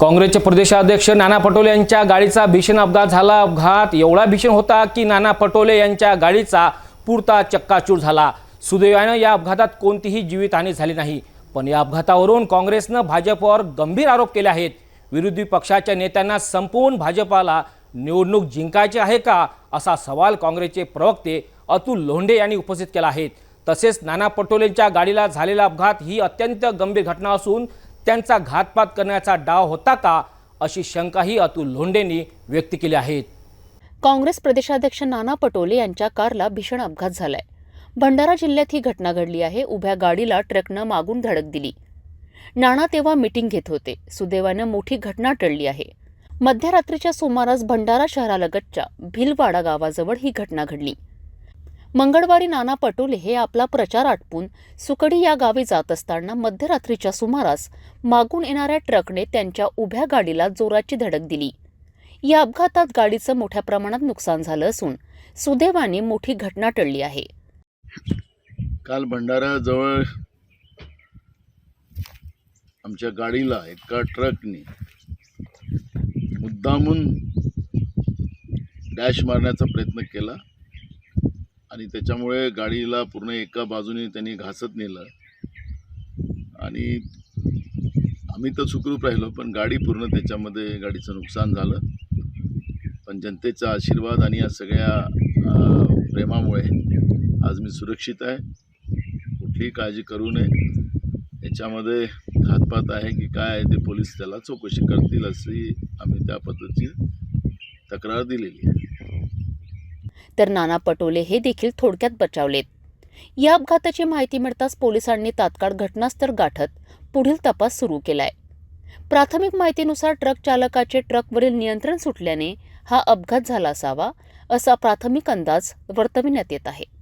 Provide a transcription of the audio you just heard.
काँग्रेसचे प्रदेशाध्यक्ष नाना पटोले यांच्या गाडीचा भीषण अपघात झाला. अपघात एवढा भीषण होता की नाना पटोले यांच्या गाडीचा पुरता चक्काचूर झाला. सुदैवानं या अपघातात कोणतीही जीवितहानी झाली नाही. पण या अपघातावरून काँग्रेसनं भाजपवर गंभीर आरोप केले आहेत. विरोधी पक्षाच्या नेत्यांना संपवून भाजपाला निवडणूक जिंकायची आहे का असा सवाल काँग्रेसचे प्रवक्ते अतुल लोंढे यांनी उपस्थित केला आहे. तसेच नाना पटोलेंच्या गाडीला झालेला अपघात ही अत्यंत गंभीर घटना असून त्यांचा घातपात करण्याचा डाव होता का अशी शंकाही अतुल लोंढेंनी व्यक्त केली आहे. काँग्रेस प्रदेशाध्यक्ष नाना पटोले यांच्या कारला भीषण अपघात झालाय. भंडारा जिल्ह्यात ही घटना घडली आहे. उभ्या गाडीला ट्रकनं मागून धडक दिली. नाना तेव्हा मीटिंग घेत होते. सुदैवानं मोठी घटना टळली आहे. मध्यरात्रीच्या सुमारास भंडारा शहरालगतच्या भिलवाडा गावाजवळ ही घटना घडली. मंगळवारी नाना पटोले हे आपला प्रचार आटपून सुकडी या गावी जात असताना मध्यरात्रीच्या सुमारास मागून येणाऱ्या ट्रकने त्यांच्या उभ्या गाडीला जोराची धडक दिली. या अपघातात गाडीचं मोठ्या प्रमाणात नुकसान झालं असून सुदैवाने मोठी घटना टळली आहे. काल भंडाराजवळ आमच्या गाडीला एका ट्रकने मुद्दामून डॅश मारण्याचा प्रयत्न केला. आणि त्याच्यामुळे गाडीला पूर्ण एका बाजूने त्यांनी घासत नेलं. आणि आम्ही तर सुखरूप राहिलो पण गाडी पूर्ण त्याच्यामध्ये गाडीचं नुकसान झालं. पण जनतेचा आशीर्वाद आणि या सगळ्या प्रेमामुळे आज मी सुरक्षित आहे. कुठलीही काळजी करू नये. याच्यामध्ये हातपात आहे की काय आहे ते पोलीस त्याला चौकशी करतील अशी आम्ही त्या पद्धतीची तक्रार दिलेली आहे. तर नाना पटोले हे देखील थोडक्यात बचावलेत. या अपघाताची माहिती मिळताच पोलिसांनी तात्काळ घटनास्थळ गाठत पुढील तपास सुरू केलाय. प्राथमिक माहितीनुसार ट्रक चालकाचे ट्रकवरील नियंत्रण सुटल्याने हा अपघात झाला असावा असा प्राथमिक अंदाज वर्तविण्यात येत आहे.